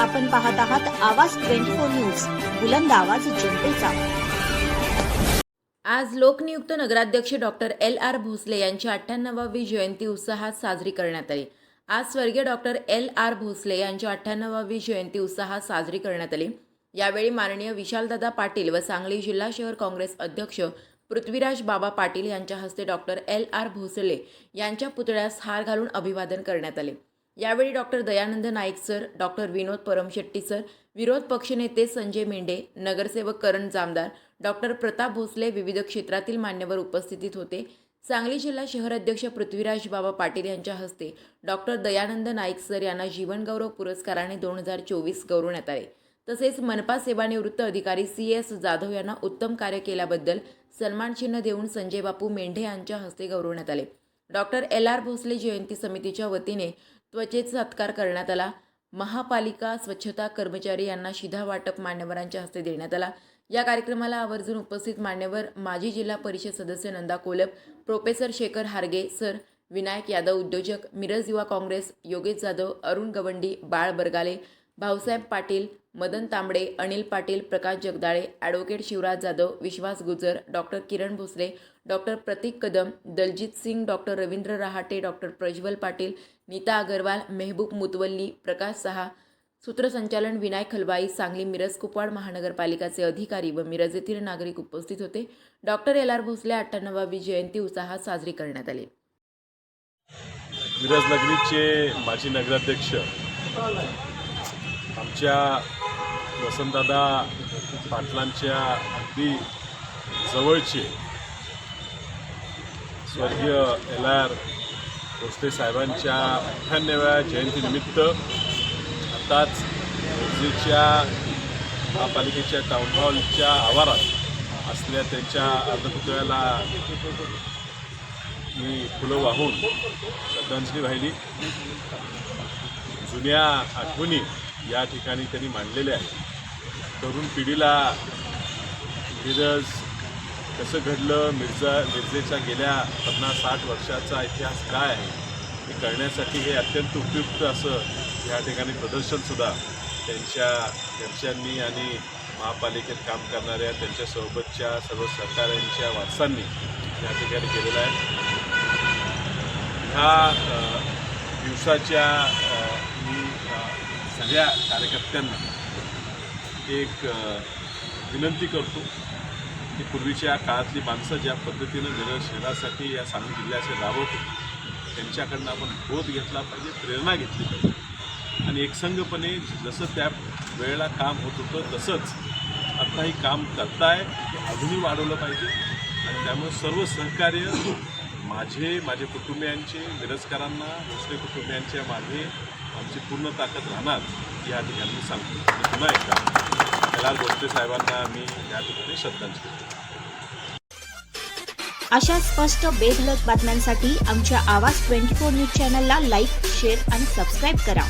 आपण पाहत आहात आवाज ट्वेंटी फोर न्यूज बुलंद आवाज जनतेचा. आज लोकनियुक्त नगराध्यक्ष डॉक्टर एल आर भोसले यांची अठ्ठ्याण्णवावी जयंती उत्साहात साजरी करण्यात आली. आज स्वर्गीय डॉक्टर एल आर भोसले यांची अठ्ठ्याण्णवावी जयंती उत्साहात साजरी करण्यात आली. यावेळी माननीय विशालदादा पाटील व सांगली जिल्हा शहर काँग्रेस अध्यक्ष पृथ्वीराज बाबा पाटील यांच्या हस्ते डॉक्टर एल आर भोसले यांच्या पुतळ्यास हार घालून अभिवादन करण्यात आले. यावेळी doctor Dayanand Naik sir doctor Vinod Paramshetti sir विरोध पक्षनेते संजय मेंढे नगरसेवक करण जामदार डॉक्टर प्रताप भोसले विविध क्षेत्रातील मान्यवर उपस्थितीत होते. सांगली जिल्हा शहर अध्यक्ष पृथ्वीराज बाबा पाटील यांच्या हस्ते डॉक्टर दयानंद नाईक सर यांना जीवनगौरव पुरस्काराने दोन हजार चोवीस गौरवण्यात आले. तसेच मनपा सेवानिवृत्त अधिकारी सी एस जाधव यांना उत्तम कार्य केल्याबद्दल सन्मानचिन्ह देऊन संजय बापू मेंढे यांच्या हस्ते गौरवण्यात आले. डॉक्टर एल आर भोसले जयंती समितीच्या वतीने त्वचेचा सत्कार करण्यात आला. महापालिका स्वच्छता कर्मचारी यांना शिधा वाटप मान्यवरांच्या हस्ते देण्यात आला. या कार्यक्रमाला आवर्जून उपस्थित मान्यवर माजी जिल्हा परिषद सदस्य नंदा कोलप प्रोफेसर शेखर हार्गे सर विनायक यादव उद्योजक मिरज युवा काँग्रेस योगेश जाधव अरुण गवंडी बाळ Bargale Bhausaheb Patil Madan Tambade Anil Patil Prakash Jagdale advocate Shivraj Jadhav Vishwas Gujar doctor Kiran Bhosale doctor Pratik Kadam Daljit Singh doctor Ravindra Rahate doctor Prajwal Patil Neeta Agarwal Mehboob Mutawalli Prakash Saha सूत्रसंचालन विनायक खलबाई सांगली मिरज कुपवाड महानगरपालिकाचे अधिकारी व मिरज येथील नागरिक उपस्थित होते. Doctor L R Bhosale अठ्ठ्याण्णवावी जयंती उत्साहात साजरी करण्यात आली. मिरज नगरीचे माजी नगराध्यक्ष आमच्या वसंतदादा पाटलांच्या अगदी जवळचे स्वर्गीय एल आर भोसले साहेबांच्या अठ्ठ्याण्णव्या जयंतीनिमित्त आताच भोसलेच्या महापालिकेच्या टाउन हॉलच्या आवारात असलेल्या त्यांच्या अर्धपुतळ्याला मी फुलं वाहून श्रद्धांजली वाहिली. जुन्या आठवणी या ठिकाणी त्यांनी मांडलेले आहेत तरुण पिढीला मिरज कसं घडलं मिर्झा मिरजेच्या गेल्या पन्नास साठ वर्षाचा इतिहास काय आहे हे कळण्यासाठी हे अत्यंत उपयुक्त असं या ठिकाणी प्रदर्शनसुद्धा त्यांच्या घरच्यांनी आणि महापालिकेत काम करणाऱ्या त्यांच्यासोबतच्या सर्व सरकारांच्या वारसांनी या ठिकाणी केलेलं आहे. ह्या दिवसाच्या सगळ्या कार्यकर्त्यांना एक विनंती करतो की पूर्वीच्या काळातली माणसं ज्या पद्धतीनं मिरज शहरासाठी या सांगली जिल्ह्याचे राबवतो त्यांच्याकडनं आपण बोध घेतला पाहिजे प्रेरणा घेतली पाहिजे. आणि एकसंघपणे जसं त्या वेळेला काम होत होतं तसंच आत्ताही काम करताय ते अजूनही वाढवलं पाहिजे. आणि त्यामुळे सर्व सहकार्य माझे माझे कुटुंबियांचे मिरजकरांना दुसरे कुटुंबियांच्या मागे आमची पूर्ण ताकद राहणार या ठिकाणी मी सांगतो पुन्हा एकदा एल आर साहेबांना मी या ठिकाणी श्रद्धांजली अशा स्पष्ट बेधडक बातम्यांसाठी आमच्या आवाज ट्वेंटी फोर न्यूज चॅनलला लाईक शेअर आणि सबस्क्राईब करा.